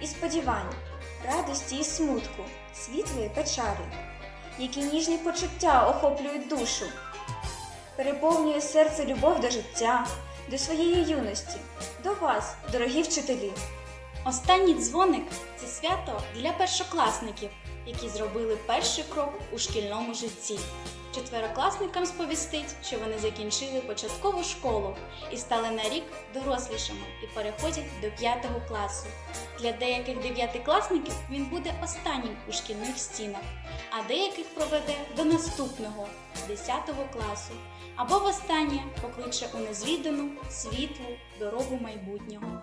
і сподівань, радості і смутку, світлої печалі, які ніжні почуття охоплюють душу, переповнює серце любов до життя, до своєї юності, до вас, дорогі вчителі. Останній дзвоник це свято для першокласників, які зробили перший крок у шкільному житті. Четверокласникам сповістить, що вони закінчили початкову школу і стали на рік дорослішими і переходять до п'ятого класу. Для деяких дев'ятикласників він буде останнім у шкільних стінах, а деяких проведе до наступного 10 класу або востаннє покличе у незвідану світлу дорогу майбутнього.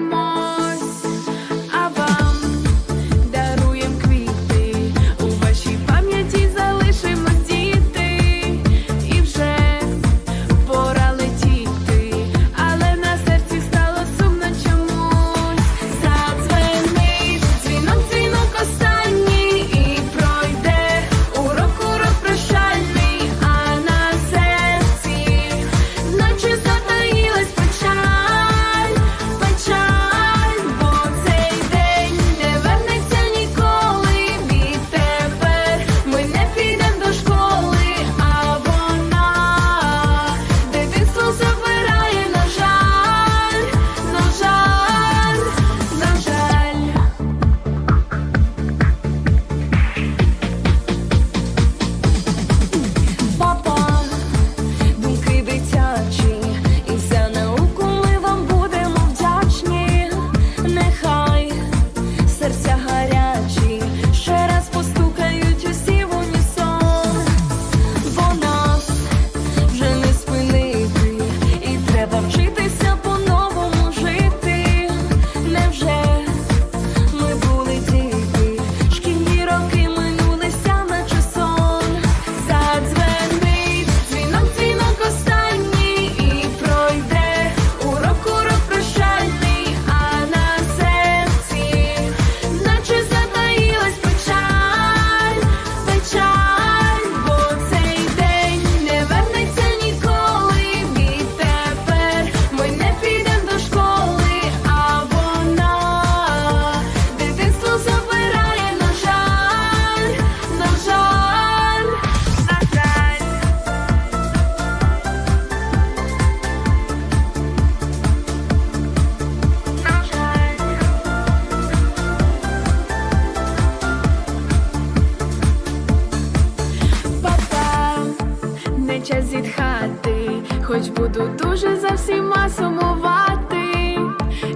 час зітхати, хоч буду дуже за всіма сумувати,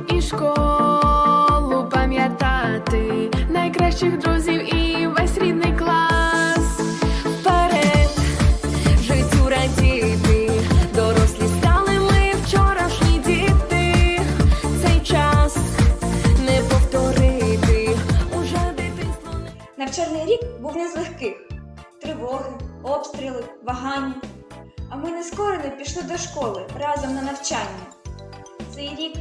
і школу пам'ятати, найкращих друзів і весь рідний клас. Вперед, життю радіти, дорослі стали вчорашні діти. Цей час не повторити. Навчальний рік був не з легких. Тривоги, обстріли, вагання. А ми не скоро не пішли до школи разом на навчання. Цей рік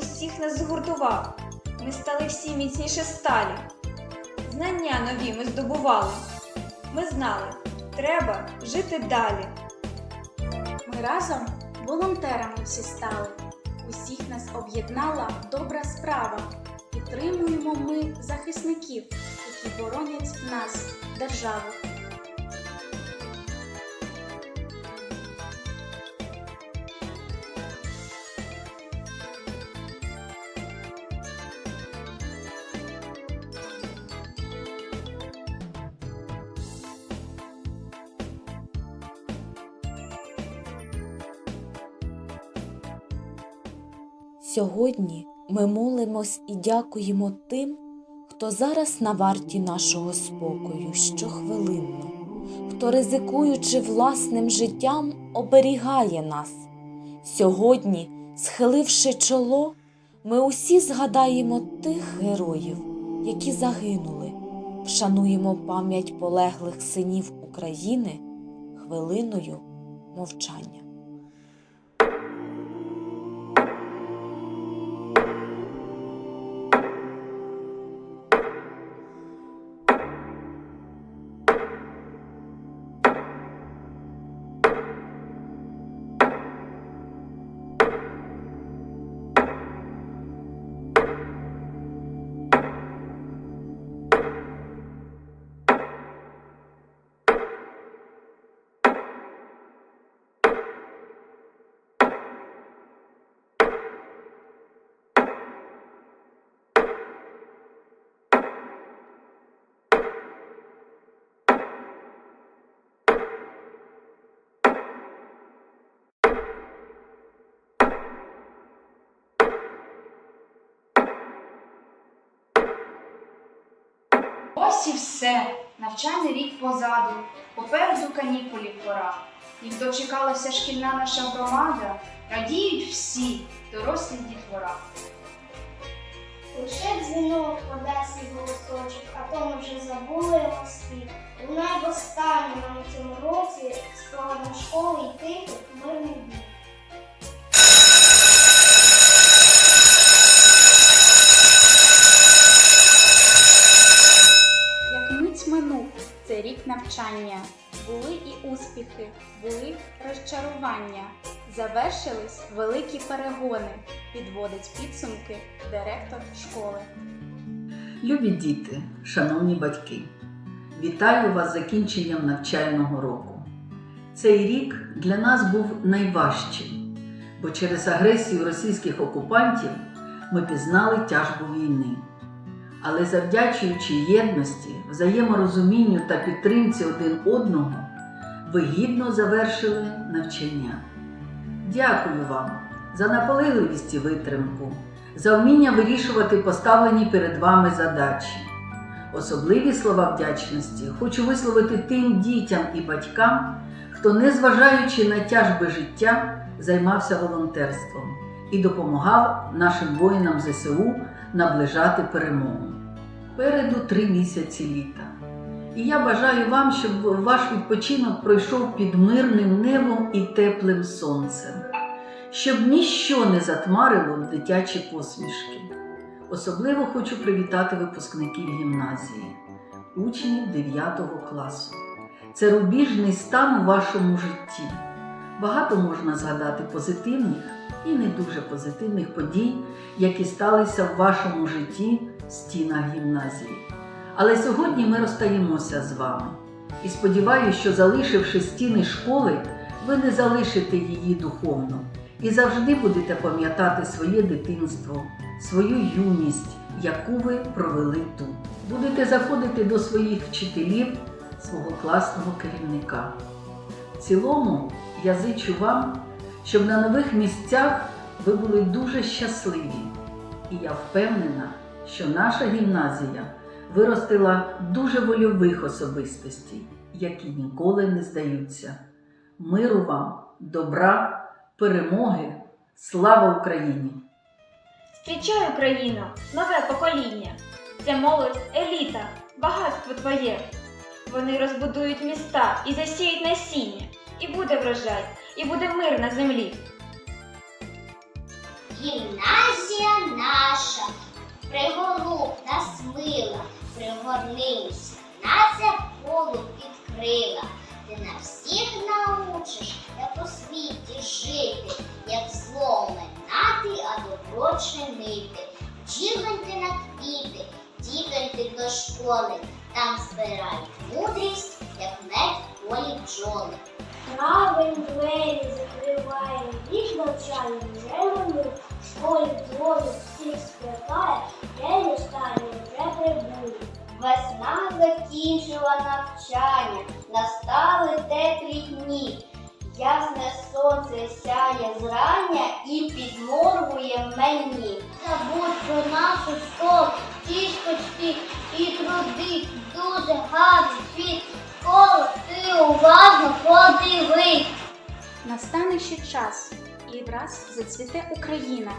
усіх нас згуртував. Ми стали всі міцніше сталі. Знання нові ми здобували. Ми знали, треба жити далі. Ми разом волонтерами всі стали. Усіх нас об'єднала добра справа. Підтримуємо ми захисників, які боронять нас, державу. Сьогодні ми молимось і дякуємо тим, хто зараз на варті нашого спокою щохвилинно, хто, ризикуючи власним життям, оберігає нас. Сьогодні, схиливши чоло, ми усі згадаємо тих героїв, які загинули, вшануємо пам'ять полеглих синів України хвилиною мовчання. Ось і все. Навчальний рік позаду. Попереду канікулів пора. І дочекалася шкільна наша громада. Радіють всі, дорослі дітвора. Лише дзвінок подасть свій голосочок, а то ми вже забули його спів. Лунай в останньому цьому році складно школи йти навчання, були і успіхи, були розчарування. Завершились великі перегони, підводить підсумки директор школи. Любі діти, шановні батьки, вітаю вас закінченням навчального року. Цей рік для нас був найважчим, бо через агресію російських окупантів ми пізнали тяжбу війни. Але завдячуючи єдності, взаєморозумінню та підтримці один одного, ви гідно завершили навчання. Дякую вам за наполегливість і витримку, за вміння вирішувати поставлені перед вами задачі. Особливі слова вдячності хочу висловити тим дітям і батькам, хто, незважаючи на тяжби життя, займався волонтерством і допомагав нашим воїнам ЗСУ наближати перемогу. Переду три місяці літа. І я бажаю вам, щоб ваш відпочинок пройшов під мирним небом і теплим сонцем, щоб ніщо не затмарило дитячі посмішки. Особливо хочу привітати випускників гімназії, учнів 9 класу. Це рубіжний стан у вашому житті. Багато можна згадати позитивних і не дуже позитивних подій, які сталися в вашому житті стінах гімназії. Але сьогодні ми розстаємося з вами і сподіваюся, що залишивши стіни школи, ви не залишите її духовно і завжди будете пам'ятати своє дитинство, свою юність, яку ви провели тут. Будете заходити до своїх вчителів, свого класного керівника. В цілому я зичу вам, щоб на нових місцях ви були дуже щасливі. І я впевнена, що наша гімназія виростила дуже вольових особистостей, які ніколи не здаються. Миру вам, добра, перемоги, слава Україні! Зустрічай Україну, нове покоління. Це молодь еліта, багатство твоє. Вони розбудують міста і засіють насіння, і буде врожай, і буде мир на землі. Гімназія наша, вік навчання. В школі дзвони всіх сплетає, день останній вже прибув. Весна закінчила навчання, настали теплі дні. Ясне сонце сяє зрання і підморгує мені. Забудь про нашу школу, тішкочки і труди, дуже гарний світ. Школу ти уважно подивись. Настане ще час, і враз зацвіте Україна,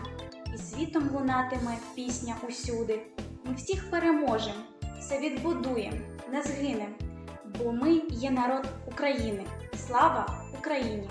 і світом лунатиме пісня усюди. Ми всіх переможемо, все відбудуємо, не згинем, бо ми є народ України. Слава Україні!